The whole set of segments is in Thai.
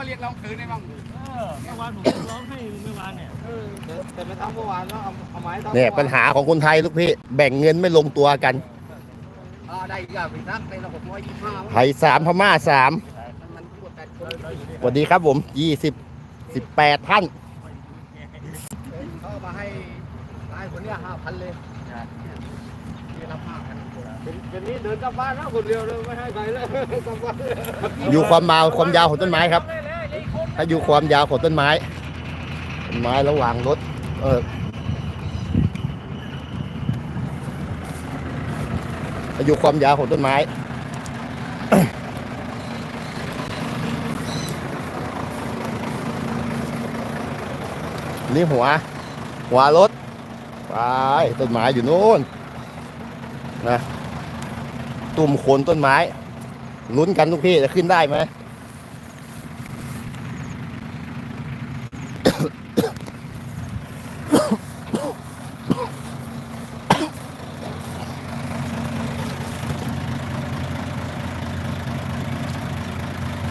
ว่าเรียกร้องคืนได้บ้างเออเมื่อวานผมร้องให้เมื่อวานเนี่ยแต่ไม่ทำเมื่อวานแล้วเอาเอาไม้ทำเนี่ยปัญหาของคนไทยลูกพี่ แบ่งเงินไม่ลงตัวกัน อ่าได้อีกอะพี่ทักในระบบร้อยยี่สิบห้าไทยสามพม่าสามมันพูดแปดคนสวัสดีครับผมยี่สิบสิบแปดท่าน เขาเอามาให้ให้คนเนี้ยห้าพันเลยที่รับห้าพันเป็นนี้เดินกลับบ้านแล้วคนเดียวเลยไม่ให้ใครเลยกลับบ้านเลยอยู่ความยาวความยาวของต้นไม้ครับ ถ้าอยู่ความยาวของต้นไม้ต้นไม้ระหว่างรถ เออถ้ายู่ความยาวของต้นไม้นี่หัว หัวรถไปต้นไม้อยู่นู้นนะตุ่มโคนต้นไม้ลุ้นกันทุกพี่จะขึ้นได้ไหม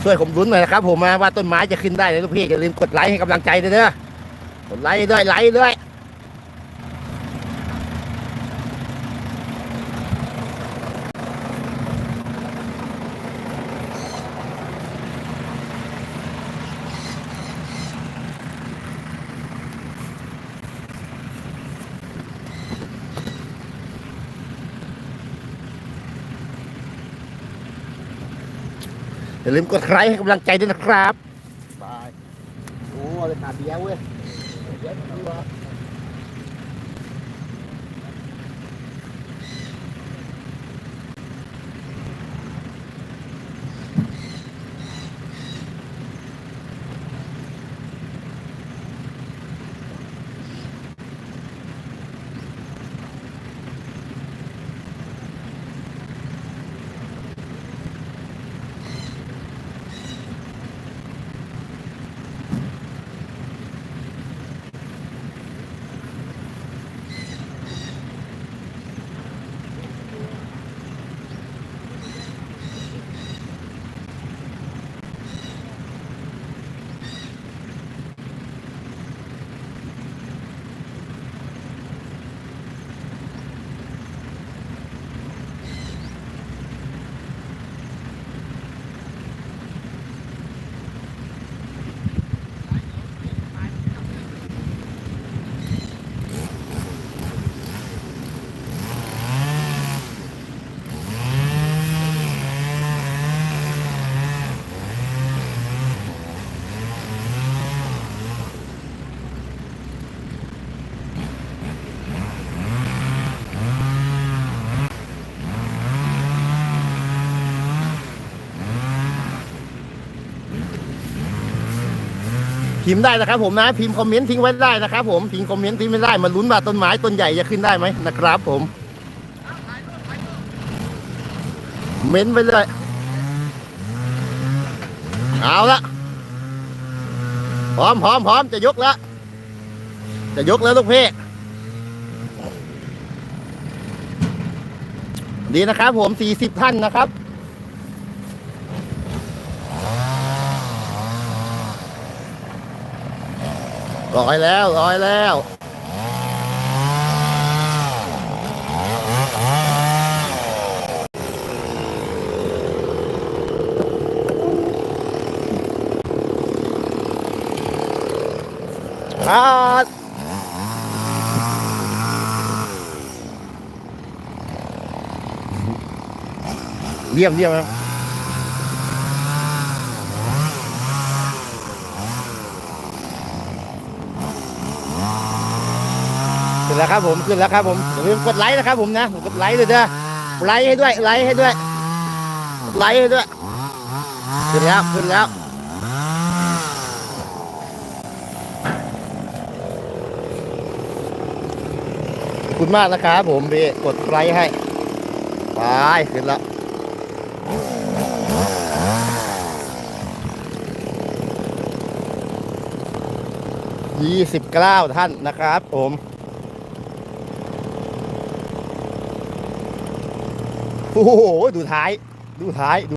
ช่วยผมลุ้นหน่อยนะครับผมว่าต้นไม้จะขึ้นได้เลยทุกพี่อย่าลืมกดไลค์ให้กำลังใจด้วยเด้อกดไลค์ด้วยไลค์ด้วย อย่าลืมกดไลค์ให้กำลังใจด้วยนะครับบายโอ้เลยขาดเดียวเว้ย พิมพ์ได้นะครับผมนะพิมพ์คอมเมนต์ทิ้งไว้ได้นะครับผมพิมพ์คอมเมนต์ทิ้งไม่ได้มาลุ้นว่าต้นไม้ต้นใหญ่จะขึ้นได้ไหมนะครับผมเม้นไปเลยเอาละพร้อมพร้อมพร้อมจะยกแล้วจะยกแล้วลูกพี่ดีนะครับผมสี่สิบท่านนะครับ ร้อยแล้วร้อยแล้วครับเยี่ยมเยี่ยมครับ ขึ้นแล้วครับผมขึ้นแล้วครับผมอย่าลืมกดไลค์นะครับผมนะกดไลค์เลยเด้อไลค์ให้ด้วยไลค์ให้ด้วยไลค์ให้ด้วยขึ้นแล้วขึ้นแล้วคุณมากนะครับผมพี่กดไลค์ให้ไปขึ้นแล้วยี่สิบเก้าท่านนะครับผม โอ้โห ดูท้าย ดูท้ายดู